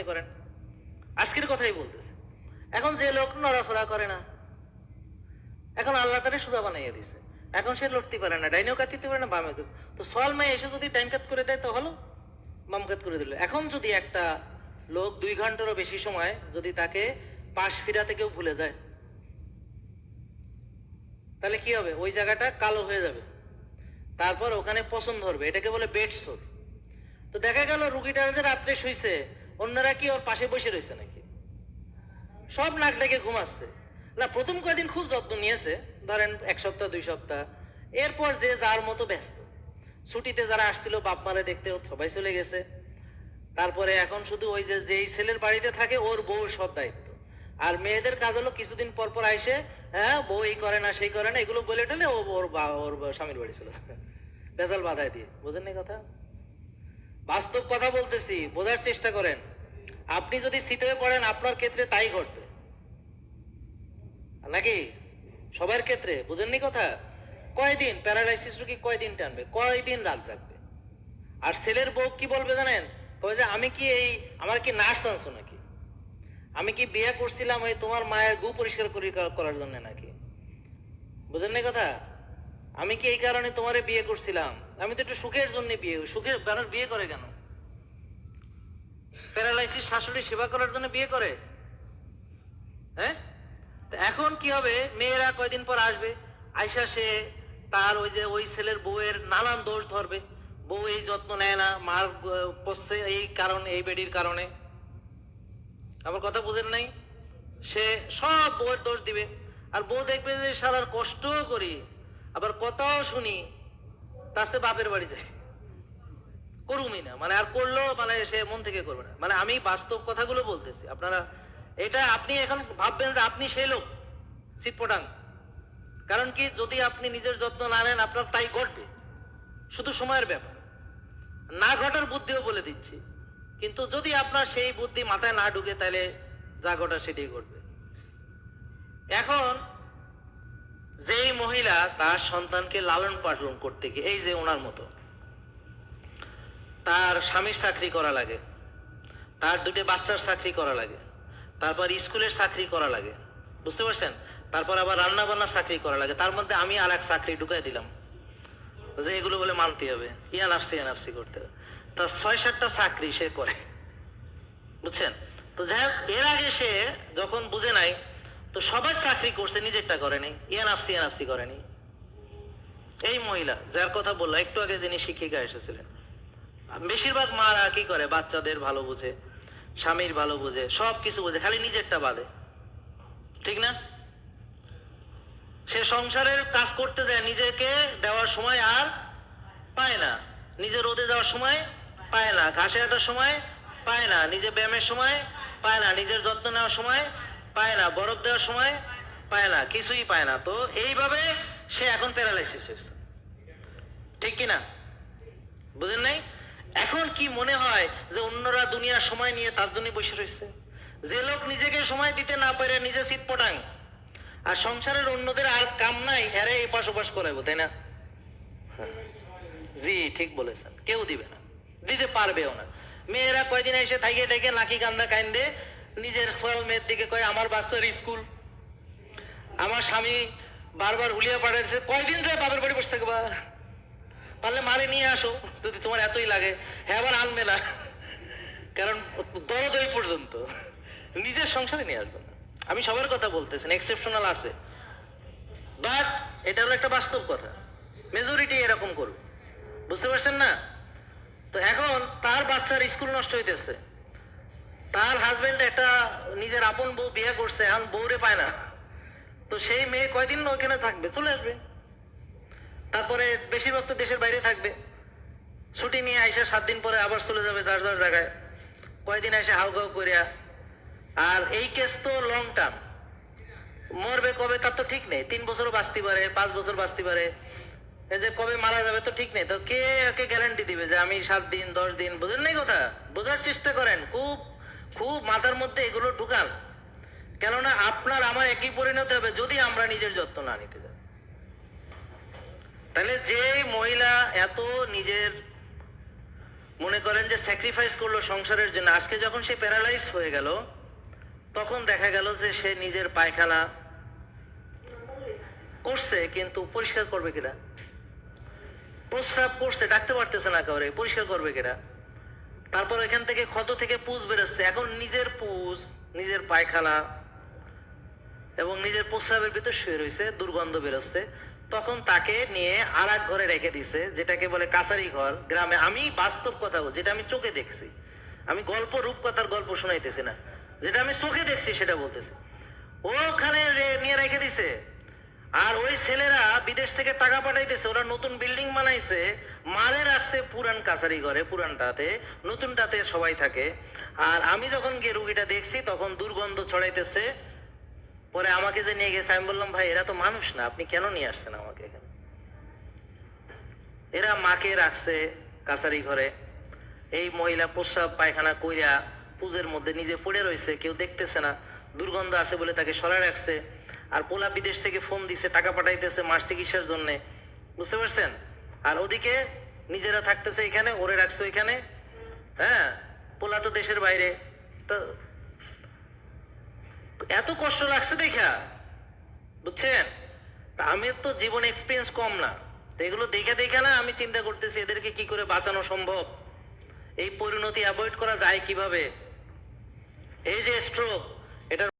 মনে করেন। আজকের কথাই বলতেছে। এখন যে লোক নড়াচড়া করে না, এখন আল্লাহ তারে সুদা বানাইয়া দিছে। এখন সে লড়তে পারে না, ডাইনেও কাটিতে পারে না বামে তো সল মেয়ে এসে যদি ডাইন কাত করে দেয়, তো হলো? বাম কাত করে দিল। এখন যদি একটা লোক দুই ঘন্টারও বেশি সময় যদি তাকে পাশ ফিরাতে কেউ ভুলে যায়, তাহলে কি হবে? ওই জায়গাটা কালো হয়ে যাবে। তারপর ওখানে পছন্দ ধরবে। এটাকে বলে বেড সোর তো দেখা গেল রুগীটা যে রাত্রে শুইছে অন্যরা কি ওর পাশে বসে রয়েছে নাকি? সব নাক ডেকে ঘুমাচ্ছে। না, প্রথম কয়েকদিন খুব যত্ন নিয়েছে, ধরেন এক সপ্তাহ, দুই সপ্তাহ। এরপর যে যার মতো ব্যস্ত। ছুটিতে যারা আসছিল, বাপ মারে দেখতে সবাই চলে গেছে। তারপরে এখন শুধু ওই যে, যেই ছেলের বাড়িতে থাকে, ওর বউ সব দায়িত্ব। আর মেয়েদের কাজ হলো কিছুদিন পর পর আইসে হ্যাঁ বউ এই করে না, সেই করে না, এগুলো বলে টলে ওর বা- ওর স্বামীর বাড়ি ছিল বেজাল বাধায় দিয়ে। বোঝেন না কথা? বাস্তব কথা বলতেছি, বোঝার চেষ্টা করেন। আপনি যদি হয়ে পড়েন, আপনার ক্ষেত্রে তাই ঘটবে। নাকি? সবার ক্ষেত্রে, বুঝেননি কথা? কয়দিন প্যারালাইসিস রোগী কয়দিন টানবে? কয়দিন রাত জাগবে? আর ছেলের বউ কি বলবে জানেন? কবে যে, আমি কি এই, আমার কি নার্স আনছো নাকি? আমি কি বিয়ে করছিলাম ওই তোমার মায়ের গু পরিষ্কার করি- করার জন্য নাকি? বুঝেন না কথা? আমি কি এই কারণে তোমারে বিয়ে করছিলাম? আমি তো একটু সুখের জন্য বিয়ে সুখের মানুষ বিয়ে করে কেন? প্যারালাইসিস শাশুড়ি সেবা করার জন্য বিয়ে করে? হ্যাঁ? এখন কি হবে? মেয়েরা কয়দিন পর আসবে? আইসা সে তার ওই যে ওই ছেলের বউয়ের নানান দোষ ধরবে। বউ এই যত্ন নেয় না, মার পড়ছে এই কারণে, এই বেডির কারণে। আমার কথা বুঝেন নাই? সে সব বউয়ের দোষ দিবে। আর বউ দেখবে যে সারার কষ্ট করি। আবার কথাও শুনি। তার সে বাপের বাড়ি যায়। করুমই না। মানে আর করলেও মানে সে মন থেকে করবে না। মানে আমি বাস্তব কথাগুলো বলতেছি। আপনারা, এটা আপনি এখন ভাববেন যে আপনি সেই লোক শীতপটাং কারণ কি, যদি আপনি নিজের যত্ন না নেন, আপনার তাই ঘটবে। শুধু সময়ের ব্যাপার। না ঘটার বুদ্ধিও বলে দিচ্ছি। কিন্তু যদি আপনার সেই বুদ্ধি মাথায় না ঢুকে, তাহলে যা ঘটা সেটাই ঘটবে। এখন যেই মহিলা তার সন্তানকে লালন পালন করতে গিয়ে, এই যে ওনার মতো, তার স্বামীর চাকরি করা লাগে, তার দুটো বাচ্চার চাকরি করা লাগে, তারপর স্কুলের চাকরি করা লাগে, বুঝতে পারছেন? তারপর আবার রান্না বান্নার চাকরি করা লাগে, তার মধ্যে আমি আর এক চাকরি ঢুকাই দিলাম, যে এগুলো বলে মানতে হবে ইয়া নাফসি ইয়া নাফসি করতে হবে। তা ছয় সাতটা চাকরি সে করে, বুঝছেন? তো যাই হোক, এর আগে সে যখন বুঝে নাই তো সবাই চাকরি করছে, নিজেরটা করেনি ইয়া নাফসি ইয়া নাফসি করেনি এই মহিলা, যার কথা বলল একটু আগে যিনি শিক্ষিকা এসেছিলেন। বেশিরভাগ মারা কি করে? বাচ্চাদের ভালো বুঝে, স্বামীর ভালো বুঝে সব কিছু বুঝে, খালি নিজেরটা বাদে। ঠিক না? সে সংসারের কাজ করতে যায়, নিজেকে দেওয়ার সময় আর পায় না। নিজে রোদে যাওয়ার সময় পায় না, ঘাসে হাঁটার সময় পায় না, নিজে ব্যায়ামের সময় পায় না, নিজের যত্ন নেওয়ার সময় পায় না, বরফ দেওয়ার সময় পায় না, কিছুই পায় না। তো এইভাবে সে এখন প্যারালাইসিস হয়েছে। ঠিক কি না বুঝেন নাই? এখন কি মনে হয় যে অন্যরা দুনিয়ার সময় নিয়ে তার জন্য বসে রয়েছে? যে লোক নিজেকে সময় দিতে না পারে, নিজে শীত পটাং। আর সংসারের অন্যদের আর কাম নাই এরে এপাশ ওপাশ করাবো তাই না। জি, ঠিক বলেছেন। কেউ দিবে না। দিতে পারবেও না। মেয়েরা কয়দিন এসে থাইকে ঠেকে নাকি কান্দা কান্দে নিজের সোয়াল মেয়ের দিকে কয়, আমার বাচ্চার স্কুল। আমার স্বামী বারবার হুলিয়া পাঠাচ্ছে কয়দিন যায় বাপের বাড়ি বসে থাকবা? পারলে মারে নিয়ে আসো, যদি তোমার এতই লাগে। হ্যাঁ আবার আনবে না কারণ দরদ ওই পর্যন্ত। নিজের সংসারে নিয়ে আসবে না। আমি সবার কথা বলতেছি এক্সেপশনাল আছে। বাট এটা হলো একটা বাস্তব কথা। মেজরিটি এরকম করবে। বুঝতে পারছেন না? তো এখন তার বাচ্চার স্কুল নষ্ট হইতেছে। তার হাজবেন্ড একটা নিজের আপন বউ বিয়ে করছে, এখন বউরে পায় না। তো সেই মেয়ে কয়দিন ওইখানে থাকবে? চলে আসবে। তারপরে বেশিরভাগ তো দেশের বাইরে থাকবে। ছুটি নিয়ে আইসা সাত দিন পরে আবার চলে যাবে যার যার জায়গায়। কয়দিন এসে হাউ গাউ করিয়া। আর এই কেস তো লং টার্ম মরবে কবে তার তো ঠিক নেই। তিন বছরও বাঁচতে পারে, পাঁচ বছর বাঁচতে পারে। এই যে কবে মারা যাবে তো ঠিক নেই। তো কে কে গ্যারান্টি দিবে যে আমি সাত দিন, দশ দিন, বুঝেন নাই কথা? বোঝার চেষ্টা করেন। খুব খুব মাথার মধ্যে এগুলো ঢুকান। কেননা আপনার আমার একই পরিণত হবে, যদি আমরা নিজের যত্ন না নিতে যাই। তাহলে যে মহিলা এত নিজের মনে করেন যে স্যাক্রিফাইস করল সংসারের জন্য, আজকে যখন সে প্যারালাইজ হয়ে গেল, তখন দেখা গেল যে সে নিজের পায়খানা করছে, কিন্তু পরিষ্কার করবে কিনা? প্রস্রাব করছে, ডাকতে পারতেছে না কাউরে পরিষ্কার করবে কিনা? তারপর এখান থেকে ক্ষত থেকে পুজ বেরোচ্ছে। এখন নিজের পুজ নিজের পায়খানা এবং নিজের প্রস্রাবের ভিতর শুয়ে রয়েছে, দুর্গন্ধ বেরোচ্ছে। তখন তাকে নিয়ে আর ঘরে রেখে দিছে, যেটাকে বলে কাছারি ঘর। গ্রামে আমি বাস্তব কথা যেটা আমি চোখে দেখছি। আমি গল্প, রূপকথার গল্প শোনাইতেছি না। যেটা আমি চোখে দেখছি, সেটা বলতেছি। ওখানে নিয়ে রেখে দিছে। আর ওই ছেলেরা বিদেশ থেকে টাকা পাঠাইতেছে, ওরা নতুন বিল্ডিং বানাইছে মারে রাখছে পুরান কাছারি ঘরে, পুরানটাতে, নতুনটাতে সবাই থাকে। আর আমি যখন গিয়ে রুগীটা দেখছি, তখন দুর্গন্ধ ছড়াইতেছে। পরে আমাকে যে নিয়ে গেছে, আমি বললাম, ভাই, এরা তো মানুষ না, আপনি কেন নিয়ে আসছেন আমাকে এখানে? এরা মাকে রাখছে কাছারি ঘরে। এই মহিলা প্রস্রাব পায়খানা কইরা পুজের মধ্যে নিজে পড়ে রয়েছে, কেউ দেখতেছে না। দুর্গন্ধ আছে বলে তাকে সরায় রাখছে। আর পোলা বিদেশ থেকে ফোন দিছে, টাকা পাঠাইতেছে মাস চিকিৎসার জন্য। বুঝতে পারছেন? আর ওদিকে নিজেরা থাকতেছে এখানে, ওরে রাখছে এখানে হ্যাঁ পোলা তো দেশের বাইরে। তো এত কষ্ট লাগছে দেখা, বুঝছেন? আমি তো জীবন এক্সপিরিয়েন্স কম না। তো এগুলো দেখে দেখে না আমি চিন্তা করতেছি, এদেরকে কি করে বাঁচানো সম্ভব? এই পরিণতি অ্যাভয়েড করা যায় কীভাবে? এই যে স্ট্রোক